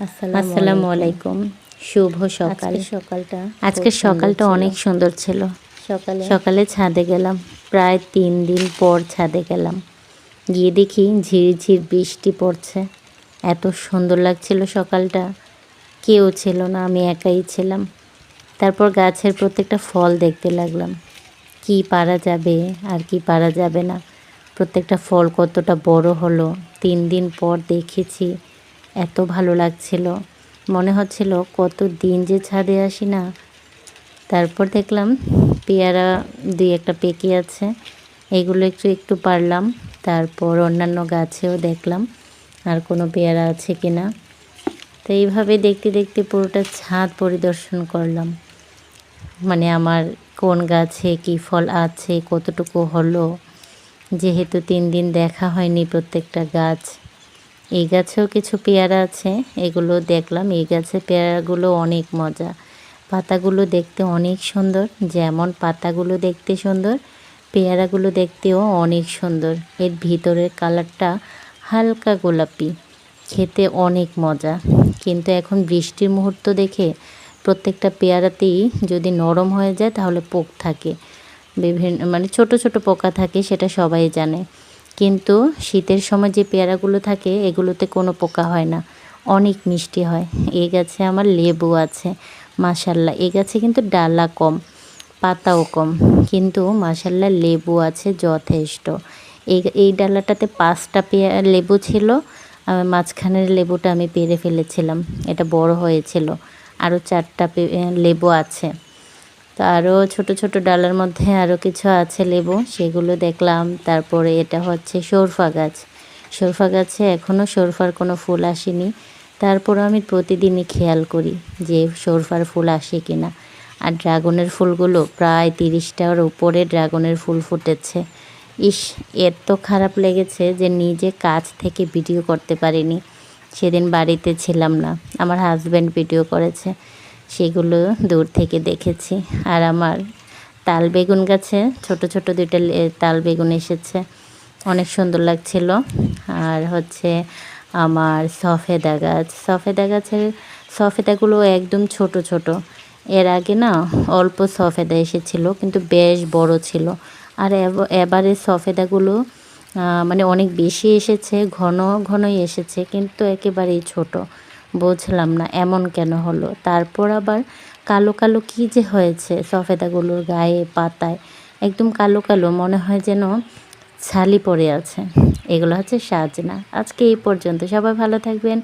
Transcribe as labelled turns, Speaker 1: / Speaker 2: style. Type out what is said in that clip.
Speaker 1: আসসালামু আলাইকুম। শুভ সকাল।
Speaker 2: সকালটা
Speaker 1: আজকের সকালটা অনেক সুন্দর ছিল।
Speaker 2: সকালে?
Speaker 1: সকালে ছাদে গেলাম। প্রায় তিন দিন পর ছাদে গেলাম। গিয়ে দেখি ঝিরিঝির বৃষ্টি পড়ছে। এত সুন্দর লাগছিল সকালটা। কেউ ছিল না আমি একাই ছিলাম। তারপর গাছের প্রত্যেকটা ফল দেখতে লাগলাম। কি পারা যাবে আর কি পারা যাবে না। প্রত্যেকটা ফল কতটা বড় হলো। তিন দিন পর দেখেছি এত ভালো লাগছিল। মনে হচ্ছিল কত দিন যে ছাদে আসি না। তারপর দেখলাম পেয়ারা দুই একটা পেকে আছে। এগুলো একটু একটু পারলাম। তারপর অন্যান্য গাছেও দেখলাম আর কোনো পেয়ারা আছে কি না তো এইভাবে দেখতে দেখতে পুরোটা ছাদ পরিদর্শন করলাম। মানে আমার কোন গাছে কি ফল আছে, কতটুকু হলো। যেহেতু তিন দিন দেখা হয়নি প্রত্যেকটা গাছ। এই গাছেও কিছু পেয়ারা আছে, এগুলো দেখলাম। এই গাছের পেয়ারাগুলো অনেক মজা। পাতাগুলো দেখতে অনেক সুন্দর, যেমন পাতাগুলো দেখতে সুন্দর, পেয়ারাগুলো দেখতেও অনেক সুন্দর। এর ভিতরের কালারটা হালকা গোলাপি, খেতে অনেক মজা। কিন্তু এখন বৃষ্টির মুহূর্ত দেখে প্রত্যেকটা পেয়ারাতেই যদি নরম হয়ে যায় তাহলে পোক থাকে। বিভিন্ন মানে ছোট ছোট পোকা থাকে, সেটা সবাই জানে। কিন্তু শীতের সময় যে পেয়ারাগুলো থাকে, এগুলোতে কোনো পোকা হয় না। অনেক মিষ্টি হয়। এই গাছে আমার লেবু আছে মাসাল্লাহ এ গাছে কিন্তু ডালা কম, পাতাও কম, কিন্তু মাসাল্লাহ লেবু আছে যথেষ্ট। এই এই ডালাটাতে পাঁচটা পেয়া, লেবু ছিল মাঝখানের লেবুটা আমি পেরে ফেলেছিলাম। এটা বড় হয়েছিল। আরও চারটা লেবু আছে। তো আরও ছোট ছোট ডালার মধ্যে আরও কিছু আছে লেবু, সেগুলো দেখলাম। তারপরে এটা হচ্ছে সরফা গাছ। সরফা গাছে এখনও সরফার কোনো ফুল আসেনি। তারপর আমি প্রতিদিনই খেয়াল করি যে সরফার ফুল আসে কি না আর ড্রাগনের ফুলগুলো প্রায় তিরিশটার উপরে ড্রাগনের ফুল ফুটেছে। ইস এত খারাপ লেগেছে যে নিজে কাছ থেকে ভিডিও করতে পারিনি। সেদিন বাড়িতে ছিলাম না। আমার হাজব্যান্ড ভিডিও করেছে। সেগুলো দূর থেকে দেখেছি। আর আমার তাল বেগুন গাছে ছোট ছোট দুইটা তাল বেগুন এসেছে। অনেক সুন্দর লাগছিল। আর হচ্ছে আমার সফেদা গাছ। সফেদা গাছের সফেদাগুলো একদম ছোট ছোট। এর আগে না অল্প সফেদা এসেছিল, কিন্তু বেশ বড় ছিল। আর এব- এবারে সফেদাগুলো মানে অনেক বেশি এসেছে, ঘন, ঘনই এসেছে, কিন্তু একেবারেই ছোট। বুঝলাম না, এমন কেন হলো? তারপর আবার কালো কালো কি যে হয়েছে? সফেদাগুলোর গায়ে, পাতায়, একদম কালো কালো, মনে হয় যেন ছালি পড়ে আছে। এগুলো হচ্ছে সাজনা। আজকে এই পর্যন্ত। সবাই ভালো থাকবেন।